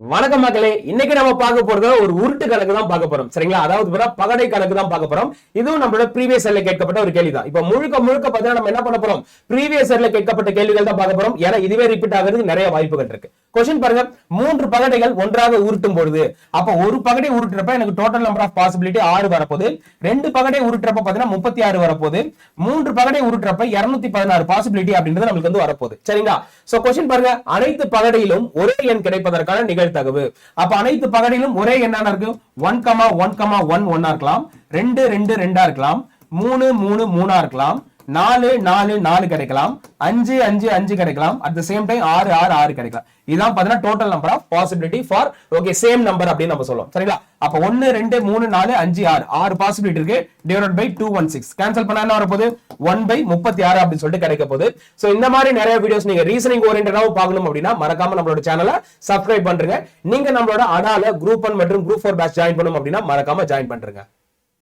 வணக்கம் மக்களே இன்னைக்கு நம்ம பார்க்க போறது ஒரு உருட்டு கணக்கு தான் பார்க்க போறோம். சரிங்களா? அதாவது பகடை கணக்கு தான் பார்க்க போறோம். இதுவும் நம்மளோட ப்ரீவியஸ் இயர்ல கேட்கப்பட்ட ஒரு கேள்வி தான் இப்ப முழுக்க முழுக்க பார்த்தீங்கன்னா நம்ம என்ன பண்ண போறோம்? ப்ரீவியஸ் இயர்ல கேட்கப்பட்ட கேள்விகள் தான் பார்க்க போறோம். ஏன்னா இதுவே ரிப்பீட் ஆகிறதுக்கு நிறைய வாய்ப்புகள் இருக்கு. கொஸ்டின் பாருங்க. மூன்று பகடைகள் ஒன்றாக உருட்டும் பொழுது. அப்ப ஒரு பகடை உருட்டுறப்ப எனக்கு டோட்டல் நம்பர் ஆஃப் பாசிபிலிட்டி ஆறு வரப்போகுது. ரெண்டு பகடை உருட்டுறப்ப பாத்தீங்கன்னா முப்பத்தி ஆறு வரப்போகுது. மூன்று பகடை உருட்டுறப்ப இருநூத்தி பதினாறு பாசிபிலிட்டி அப்படின்றது நம்மளுக்கு வந்து வரப்போகுது. சரிங்களா? சோ கொஸ்டின் பாருங்க. அனைத்து பகடையிலும் ஒரே எண் கிடைப்பதற்கான நிகழ்த்தகவு அப்ப அனைத்து பகடையிலும் ஒரே எண்ணான இருக்கு? One comma one comma one ஒன்னா இருக்கலாம். ரெண்டு ரெண்டு ரெண்டா இருக்கலாம். மூணு மூணு மூணா இருக்கலாம். நாலு நாலு நாலு கிடைக்கலாம். அஞ்சு அஞ்சு அஞ்சு கிடைக்கலாம். அட் த சேம் டைம் ஆறு ஆறு ஆறு கிடைக்கலாம். இதான் பாத்தீங்கன்னா total number of possibility for okay same number அப்படின்னு நம்ம சொல்லுவோம். சரிங்களா? அப்ப ஒன்னு ரெண்டு மூணு நாலு அஞ்சு ஆறு. ஆறு பாசிபிலிட்டி இருக்கு. Divide by two one six cancel பண்ணா என்ன வரப்போது ஒன் பை முப்பத்தி ஆறு அப்படின்னு சொல்லிட்டு கிடைக்க போகுது. சோ இந்த மாதிரி நிறைய வீடியோஸ் நீங்க ரீசனிங் ஓரியன்டாவும் பார்க்கணும் அப்படின்னா மறக்காம நம்மளோட சேனலை சப்ஸ்கிரைப் பண்றீங்க. நீங்க நம்மளோட அடால குரூப் ஒன் மற்றும் குரூப் ஃபோர் பேட்ச் ஜாயின் பண்ணணும் அப்படின்னா மறக்காம ஜாயின் பண்றீங்க.